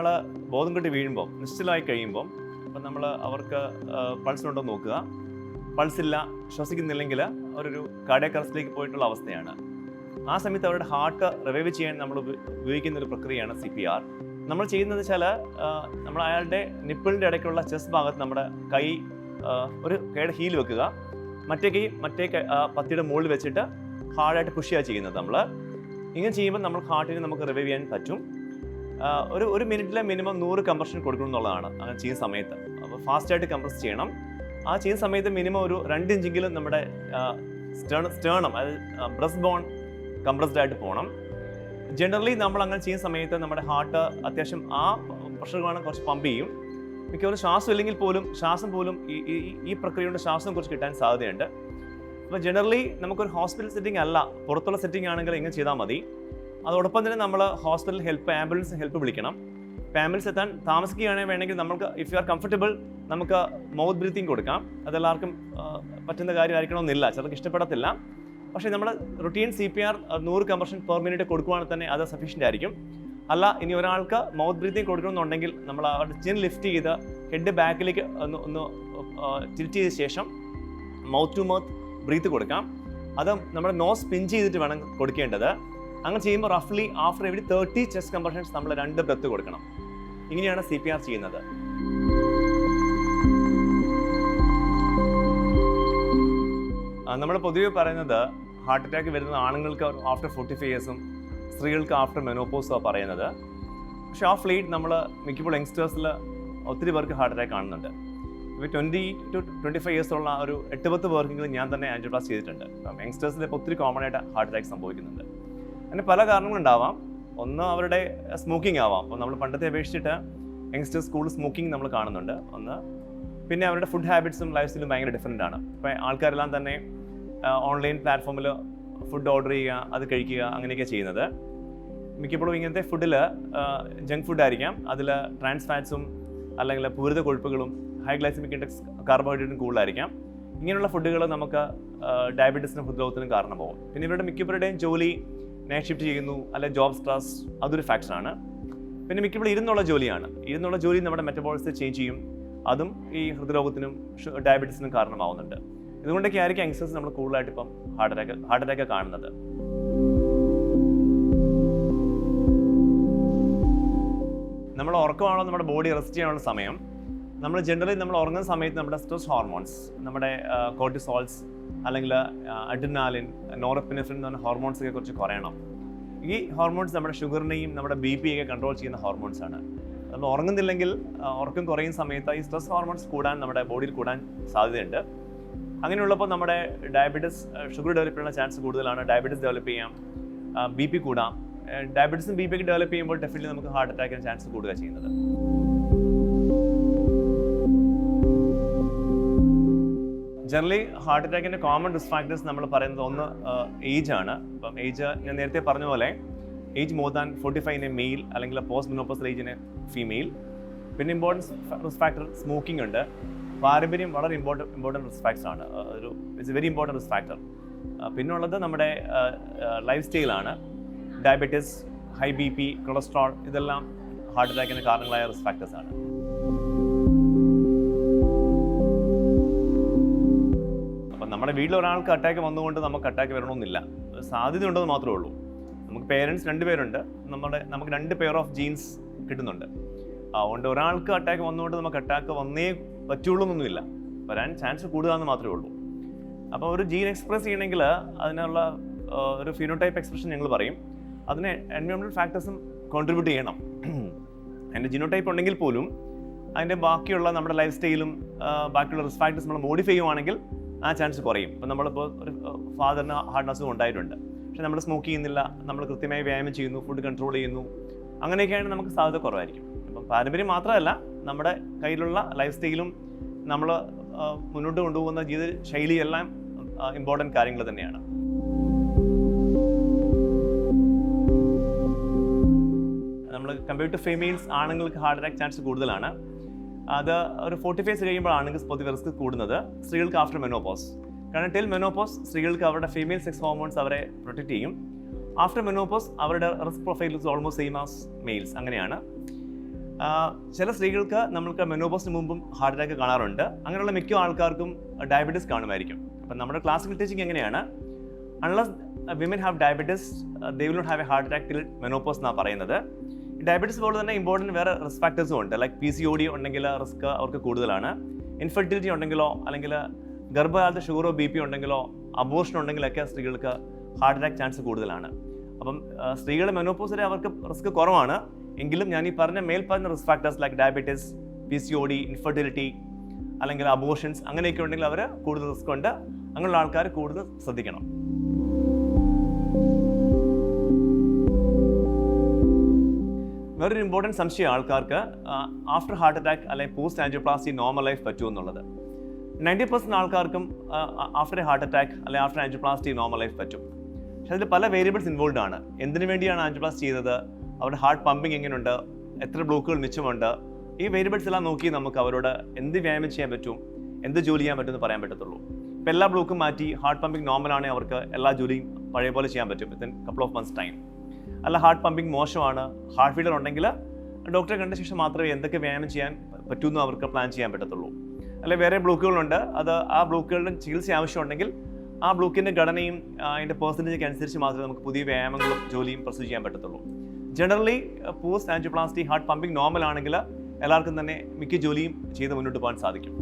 ഒരാൾ ബോധം കെട്ടി വീഴുമ്പോൾ നിശ്ചലമായി കഴിയുമ്പോൾ അപ്പം നമ്മൾ അവർക്ക് പൾസ് ഉണ്ടോ എന്ന് നോക്കുക. പൾസ് ഇല്ല ശ്വസിക്കുന്നില്ലെങ്കിൽ അവരൊരു കാർഡിയാക് അറസ്റ്റിലേക്ക് പോയിട്ടുള്ള അവസ്ഥയാണ്. ആ സമയത്ത് അവരുടെ ഹാർട്ട് റിവൈവ് ചെയ്യാൻ നമ്മൾ ഉപയോഗിക്കുന്ന ഒരു പ്രക്രിയയാണ് സി പി ആർ നമ്മൾ ചെയ്യുന്നത് വെച്ചാൽ നമ്മൾ അയാളുടെ നിപ്പിളിന്റെ ഇടയ്ക്കുള്ള ചെസ് ഭാഗത്ത് നമ്മുടെ കൈ ഒരു കൈയുടെ ഹീൽ വെക്കുക. മറ്റേ കൈ മറ്റേ പത്തിയുടെ മുകളിൽ വെച്ചിട്ട് ഹാർഡായിട്ട് പുഷ് ചെയ്യുക ചെയ്യുന്നത് നമ്മൾ ഇങ്ങനെ ചെയ്യുമ്പോൾ നമ്മൾ ഹാർട്ടിന് നമുക്ക് റിവൈവ് ചെയ്യാൻ പറ്റും. ഒരു ഒരു മിനിറ്റിലെ മിനിമം നൂറ് കംപ്രഷൻ കൊടുക്കണം എന്നുള്ളതാണ് അങ്ങനെ ചെയ്യുന്ന സമയത്ത്. അപ്പോൾ ഫാസ്റ്റായിട്ട് കംപ്രസ് ചെയ്യണം. ആ ചെയ്യുന്ന സമയത്ത് മിനിമം ഒരു രണ്ട് ഇഞ്ചെങ്കിലും നമ്മുടെ സ്റ്റേൺ സ്റ്റേണം അതായത് ബ്രസ്റ്റ് ബോൺ കംപ്രസ്ഡ് ആയിട്ട് പോകണം ജനറലി നമ്മൾ അങ്ങനെ ചെയ്യുന്ന സമയത്ത് നമ്മുടെ ഹാർട്ട് അത്യാവശ്യം ആ പ്രഷർ വേണം കുറച്ച് പമ്പ് ചെയ്യും. മിക്കവാറും ശ്വാസം ഇല്ലെങ്കിൽ പോലും ശ്വാസം പോലും ഈ ഈ- ഈ പ്രക്രിയ കൊണ്ട് ശ്വാസം കുറച്ച് കിട്ടാൻ സാധ്യതയുണ്ട്. അപ്പോൾ ജനറലി നമുക്കൊരു ഹോസ്പിറ്റൽ സെറ്റിംഗ് അല്ല പുറത്തുള്ള സെറ്റിംഗ് ആണെങ്കിൽ ഇങ്ങനെ ചെയ്താൽ മതി. അതോടൊപ്പം തന്നെ നമ്മൾ ഹോസ്പിറ്റൽ ഹെൽപ്പ് ആംബുലൻസ് ഹെൽപ്പ് വിളിക്കണം. ഫാമിലിസ് എത്താൻ താമസിക്കുകയാണെങ്കിൽ വേണമെങ്കിൽ നമുക്ക് ഇഫ് യു ആർ കംഫർട്ടബിൾ നമുക്ക് മൗത്ത് ബ്രീത്തിങ് കൊടുക്കാം. അതെല്ലാവർക്കും പറ്റുന്ന കാര്യമായിരിക്കണമെന്നില്ല. ചിലർക്ക് ഇഷ്ടപ്പെടത്തില്ല. പക്ഷേ നമ്മൾ റുട്ടീൻ സി പി ആർ നൂറ് കമ്പർഷൻ പെർ മിനിറ്റ് കൊടുക്കുകയാണെങ്കിൽ തന്നെ അത് സഫീഷ്യന്റ് ആയിരിക്കും. അല്ല ഇനി ഒരാൾക്ക് മൗത്ത് ബ്രീത്തിങ് കൊടുക്കണമെന്നുണ്ടെങ്കിൽ നമ്മൾ അവരുടെ ചിൻ ലിഫ്റ്റ് ചെയ്ത് ഹെഡ് ബാക്കിലേക്ക് ഒന്ന് ഒന്ന് ടിൽറ്റ് ചെയ്ത ശേഷം മൗത്ത് ടു മൗത്ത് ബ്രീത്ത് കൊടുക്കാം. അത് നമ്മുടെ നോസ് പിഞ്ച് ചെയ്തിട്ട് വേണം കൊടുക്കേണ്ടത്. അങ്ങനെ ചെയ്യുമ്പോൾ റഫ്ലി after every thirty chest compressions നമ്മൾ രണ്ട് ബ്രത്ത് കൊടുക്കണം. ഇങ്ങനെയാണ് സി പി ആർ ചെയ്യുന്നത്. നമ്മൾ പൊതുവെ പറയുന്നത് ഹാർട്ട് അറ്റാക്ക് വരുന്ന ആണുങ്ങൾക്ക് ആഫ്റ്റർ ഫോർട്ടി ഫൈവ് ഇയേഴ്സും സ്ത്രീകൾക്ക് ആഫ്റ്റർ മെനോപ്പോസും പറയുന്നത്. പക്ഷേ ആ ഫ്ലീറ്റ് നമ്മൾ മിക്കപ്പോൾ യങ്സ്റ്റേഴ്സിൽ ഒത്തിരി പേർക്ക് ഹാർട്ട് അറ്റാക്ക് കാണുന്നുണ്ട്. ഇപ്പോൾ ട്വന്റി ടു ട്വന്റി ഫൈവ് ഇയേഴ്സുള്ള ഒരു എട്ട് പത്ത് പേർക്കെങ്കിലും ഞാൻ തന്നെ ആൻജിയോപ്ലാസ് ചെയ്തിട്ടുണ്ട്. യങ്സ്റ്റേഴ്സിൽ ഇപ്പോൾ ഒത്തിരി കോമൺ ആയിട്ട് ഹാർട്ട് അറ്റാക്ക് സംഭവിക്കുന്നുണ്ട്. അതിന് പല കാരണങ്ങളുണ്ടാവാം. ഒന്ന് അവരുടെ സ്മോക്കിംഗ് ആവാം. അപ്പോൾ നമ്മൾ പണ്ടത്തെ അപേക്ഷിച്ചിട്ട് യങ്സ്റ്റേഴ്സ് സ്കൂൾ സ്മോക്കിംഗ് നമ്മൾ കാണുന്നുണ്ട്. ഒന്ന് പിന്നെ അവരുടെ ഫുഡ് ഹാബിറ്റ്സും ലൈഫ് സ്റ്റൈലും ഭയങ്കര ഡിഫറെന്റ് ആണ്. ഇപ്പോൾ ആൾക്കാരെല്ലാം തന്നെ ഓൺലൈൻ പ്ലാറ്റ്ഫോമിൽ ഫുഡ് ഓർഡർ ചെയ്യുക അത് കഴിക്കുക അങ്ങനെയൊക്കെ ചെയ്യുന്നത്. മിക്കപ്പോഴും ഇങ്ങനത്തെ ഫുഡിൽ ജങ്ക് ഫുഡ് ആയിരിക്കാം. അതിൽ ട്രാൻസ് ഫാറ്റ്സും അല്ലെങ്കിൽ പൂരിത കൊഴുപ്പുകളും ഹൈ ഗ്ലൈസമിക് ഇൻഡെക്സ് കാർബോഹൈഡ്രേറ്റും കൂടുതലായിരിക്കാം. ഇങ്ങനെയുള്ള ഫുഡുകൾ നമുക്ക് ഡയബറ്റീസിനും ഹൃദ്രോഗത്തിനും കാരണമാകും പിന്നെ ഇവരുടെ മിക്കവരുടെയും ജോലി നൈറ്റ് ഷിഫ്റ്റ് ചെയ്യുന്നു അല്ലെങ്കിൽ ജോബ് സ്ട്രെസ് അതൊരു ഫാക്ടറാണ് പിന്നെ മിക്കപ്പോഴും ഇരുന്നുള്ള ജോലിയാണ്. ഇരുന്നുള്ള ജോലി നമ്മുടെ മെറ്റബോളിസം ചേഞ്ച് ചെയ്യും. അതും ഈ ഹൃദ്രോഗത്തിനും ഡയബറ്റീസിനും കാരണമാവുന്നുണ്ട്. ഇതുകൊണ്ടൊക്കെ ആയിരിക്കും യങ്സ്റ്റേഴ്സ് നമ്മൾ കൂടുതലായിട്ട് ഇപ്പം ഹാർട്ട് അറ്റാക്ക് ഹാർട്ട് അറ്റാക്ക് കാണുന്നത്. നമ്മൾ ഉറക്കമാണോ? നമ്മുടെ ബോഡി റെസ്റ്റ് ചെയ്യാനുള്ള സമയം? നമ്മൾ ജനറലി നമ്മൾ ഉറങ്ങുന്ന സമയത്ത് നമ്മുടെ സ്ട്രെസ് ഹോർമോൺസ് നമ്മുടെ കോർട്ടിസോൾസ് അല്ലെങ്കിൽ അഡിനാലിൻ നോറപ്പിനെഫ്രിൻ എന്ന് പറഞ്ഞ ഹോർമോൺസൊക്കെ കുറിച്ച് കുറയണം. ഈ ഹോർമോൺസ് നമ്മുടെ ഷുഗറിനെയും നമ്മുടെ ബി പി ഒക്കെ കൺട്രോൾ ചെയ്യുന്ന ഹോർമോൺസ് ആണ്. നമ്മൾ ഉറങ്ങുന്നില്ലെങ്കിൽ ഉറക്കം കുറയുന്ന സമയത്ത് ഈ സ്ട്രെസ് ഹോർമോൺസ് കൂടാൻ നമ്മുടെ ബോഡിയിൽ കൂടാൻ സാധ്യതയുണ്ട്. അങ്ങനെയുള്ളപ്പോൾ നമ്മുടെ ഡയബറ്റീസ് ഷുഗർ ഡെവലപ്പ് ചെയ്യാനുള്ള ചാൻസ് കൂടുതലാണ്. ഡയബറ്റീസ് ഡെവലപ്പ് ചെയ്യാം ബി പി കൂടാം. ഡയബറ്റീസും ബി പി ഒക്കെ ഡെവലപ്പ് ചെയ്യുമ്പോൾ ഡെഫിനറ്റ്ലി നമുക്ക് ഹാർട്ട് അറ്റാക്കിന് ചാൻസ് കൂടുക ചെയ്യുന്നത്. ജനറലി ഹാർട്ട് അറ്റാക്കിന്റെ കോമൺ റിസ്ക് ഫാക്ടേഴ്സ് നമ്മൾ പറയുന്നത് ഒന്ന് ഏജ് ആണ്. അപ്പം ഏജ് ഞാൻ നേരത്തെ പറഞ്ഞ പോലെ ഏജ് മോർ ദാൻ ഫോർട്ടി ഫൈവിന് മെയിൽ അല്ലെങ്കിൽ പോസ്റ്റ് മിനോപ്പസ് ഏജിന് ഫീമെയിൽ പിന്നെ ഇമ്പോർട്ടൻസ് റിസ്ക് ഫാക്ടർ സ്മോക്കിംഗ് ഉണ്ട്. പാരമ്പര്യം വളരെ ഇമ്പോർട്ടന്റ് ഇമ്പോർട്ടന്റ് റിസ്ക് ഫാക്ടർ ആണ് ഒരു it's very important risk factor പിന്നെ ഉള്ളത് നമ്മുടെ ലൈഫ് സ്റ്റൈലാണ് diabetes high B P cholesterol ഇതെല്ലാം ഹാർട്ട് അറ്റാക്കിന് കാരണങ്ങളായ റിസ്ക് ഫാക്ടേഴ്സ് നമ്മുടെ വീട്ടിൽ ഒരാൾക്ക് അറ്റാക്ക് വന്നുകൊണ്ട് നമുക്ക് അറ്റാക്ക് വരണമെന്നില്ല. സാധ്യതയുണ്ടെന്ന് മാത്രമേ ഉള്ളൂ. നമുക്ക് പേരൻസ് രണ്ട് പേരുണ്ട്. നമ്മുടെ നമുക്ക് രണ്ട് പെയർ ഓഫ് ജീൻസ് കിട്ടുന്നുണ്ട്. അതുകൊണ്ട് ഒരാൾക്ക് അറ്റാക്ക് വന്നുകൊണ്ട് നമുക്ക് അറ്റാക്ക് വന്നേ പറ്റുള്ളൂ എന്നൊന്നുമില്ല. വരാൻ ചാൻസ് കൂടുതലാണെന്ന് മാത്രമേ ഉള്ളൂ. അപ്പോൾ ഒരു ജീൻ എക്സ്പ്രസ് ചെയ്യണമെങ്കിൽ അതിനുള്ള ഒരു ഫിനോടൈപ്പ് എക്സ്പ്രഷൻ ഞങ്ങൾ പറയും. അതിന് എൻവയോൺമെന്റൽ ഫാക്ടേഴ്സും കോൺട്രിബ്യൂട്ട് ചെയ്യണം. അതിന്റെ ജിനോടൈപ്പ് ഉണ്ടെങ്കിൽ പോലും അതിന്റെ ബാക്കിയുള്ള നമ്മുടെ ലൈഫ് സ്റ്റൈലും ബാക്കിയുള്ള റിസ്ക് ഫാക്ടേഴ്സ് നമ്മൾ മോഡിഫൈ ചെയ്യുവാണെങ്കിൽ ആ ചാൻസ് കുറയും. ഇപ്പം നമ്മളിപ്പോൾ ഒരു ഫാദറിന് ഹാർട്ട് ഉണ്ടായിട്ടുണ്ട്. പക്ഷെ നമ്മൾ സ്മോക്ക് ചെയ്യുന്നില്ല നമ്മൾ കൃത്യമായി വ്യായാമം ചെയ്യുന്നു ഫുഡ് കൺട്രോൾ ചെയ്യുന്നു. അങ്ങനെയൊക്കെയാണ് നമുക്ക് സാധ്യത കുറവായിരിക്കും. അപ്പം പാരമ്പര്യം മാത്രമല്ല നമ്മുടെ കയ്യിലുള്ള ലൈഫ് സ്റ്റൈലും നമ്മൾ മുന്നോട്ട് കൊണ്ടുപോകുന്ന ജീവിത ശൈലിയെല്ലാം ഇമ്പോർട്ടന്റ് കാര്യങ്ങൾ തന്നെയാണ്. നമ്മൾ കമ്പയർ ടു ഫീമെയിൽസ് ആണുങ്ങൾക്ക് ഹാർട്ട് അറ്റാക്ക് ചാൻസ് കൂടുതലാണ്. അത് ഒരു ഫോർട്ടി ഫേസ് കഴിയുമ്പോൾ ആണെങ്കിൽ പൊതുവെ റിസ്ക് കൂടുന്നത്. സ്ത്രീകൾക്ക് ആഫ്റ്റർ മെനോപോസ് കാരണം ടിൽ മെനോപോസ് സ്ത്രീകൾക്ക് അവരുടെ ഫീമെയിൽ സെക്സ് ഹോർമോൺസ് അവരെ പ്രൊട്ടക്ട് ചെയ്യും. ആഫ്റ്റർ മെനോപോസ് അവരുടെ risk profile is almost same as males അങ്ങനെയാണ്. ചില സ്ത്രീകൾക്ക് നമ്മൾക്ക് മെനോപോസിന് മുമ്പും ഹാർട്ട് അറ്റാക്ക് കാണാറുണ്ട്. അങ്ങനെയുള്ള മിക്ക ആൾക്കാർക്കും ഡയബറ്റീസ് കാണുമായിരിക്കും. അപ്പം നമ്മുടെ ക്ലാസിക്കൽ ടീച്ചിങ് എങ്ങനെയാണ്? Unless women have diabetes they will not have a heart attack till menopause എന്നാണ് പറയുന്നത്. ഡയബറ്റീസ് പോലെ തന്നെ ഇമ്പോർട്ടന്റ് വേറെ റിസ്ക് ഫാക്ടേഴ്സും ഉണ്ട്. Like P C O D ഉണ്ടെങ്കിൽ റിസ്ക് അവർക്ക് കൂടുതലാണ്. ഇൻഫെർട്ടിലിറ്റി ഉണ്ടെങ്കിലോ അല്ലെങ്കിൽ ഗർഭകാലത്ത് ഷുഗറോ ബി പി ഉണ്ടെങ്കിലോ അബോർഷൻ ഉണ്ടെങ്കിലൊക്കെ സ്ത്രീകൾക്ക് ഹാർട്ട് അറ്റാക്ക് ചാൻസ് കൂടുതലാണ്. അപ്പം സ്ത്രീകളുടെ മെനോപോസ് വരെ അവർക്ക് റിസ്ക് കുറവാണ്. എങ്കിലും ഞാൻ ഈ പറഞ്ഞ മേൽ പറഞ്ഞ risk factors like diabetes P C O D infertility അല്ലെങ്കിൽ അബോർഷൻസ് അങ്ങനെയൊക്കെ ഉണ്ടെങ്കിൽ അവർ കൂടുതൽ റിസ്ക് ഉണ്ട്. അങ്ങനെയുള്ള ആൾക്കാർ കൂടുതൽ ശ്രദ്ധിക്കണം. വേറൊരു ഇമ്പോർട്ടന്റ് സംശയം ആൾക്കാർക്ക് ആഫ്റ്റർ ഹാർട്ട് അറ്റാക്ക് അല്ലെങ്കിൽ പോസ്റ്റ് ആൻജിയോപ്ലാസ്റ്റി നോർമൽ ലൈഫ് പറ്റുമോ എന്നുള്ളത്. നയന്റി പെർസെന്റ് ആൾക്കാർക്കും ആഫ്റ്റർ ഹാർട്ട് അറ്റാക്ക് അല്ലെങ്കിൽ ആഫ്റ്റർ ആൻജിയോപ്ലാസ്റ്റി നോർമൽ ലൈഫ് പറ്റും. പക്ഷെ അതിൽ പല വേരിയബിൾസ് ഇൻവോൾവ് ആണ്. എന്തിനു വേണ്ടിയാണ് ആൻജിയോപ്ലാസ്റ്റി ചെയ്തത്? അവരുടെ ഹാർട്ട് പമ്പിങ് എങ്ങനെയുണ്ട്? എത്ര ബ്ലോക്കുകൾ മിച്ചമുണ്ട് ഈ വേരിയബിൾസ് എല്ലാം നോക്കി നമുക്ക് അവരോട് എന്ത് വ്യായാമം ചെയ്യാൻ പറ്റും? എന്ത് ജോലി ചെയ്യാൻ പറ്റും എന്ന് പറയാൻ പറ്റത്തുള്ളൂ. ഇപ്പോൾ എല്ലാ ബ്ലോക്കും മാറ്റി ഹാർട്ട് പമ്പിങ് നോർമൽ ആണെങ്കിൽ അവർക്ക് എല്ലാ ജോലിയും പഴയ പോലെ ചെയ്യാൻ പറ്റും within couple of months time അല്ല ഹാർട്ട് പമ്പിങ് മോശമാണ്. ഹാർട്ട് ഫീലർ ഉണ്ടെങ്കിൽ ഡോക്ടറെ കണ്ട ശേഷം മാത്രമേ എന്തൊക്കെ വ്യായാമം ചെയ്യാൻ പറ്റുമെന്ന് അവർക്ക് പ്ലാൻ ചെയ്യാൻ പറ്റത്തുള്ളൂ. അല്ലെ വേറെ ബ്ലോക്കുകളുണ്ട്. അത് ആ ബ്ലോക്കുകളുടെ ചികിത്സ ആവശ്യമുണ്ടെങ്കിൽ ആ ബ്ലോക്കിന്റെ ഘടനയും അതിന്റെ പേഴ്സന്റേജൊക്കെ അനുസരിച്ച് മാത്രമേ നമുക്ക് പുതിയ വ്യായാമങ്ങളും ജോലിയും പ്രൊസീവ് ചെയ്യാൻ പറ്റത്തുള്ളൂ. Generally post angioplasty heart pumping normal ആണെങ്കിൽ എല്ലാവർക്കും തന്നെ മിക്ക ജോലിയും ചെയ്ത് മുന്നോട്ട് പോകാൻ സാധിക്കും.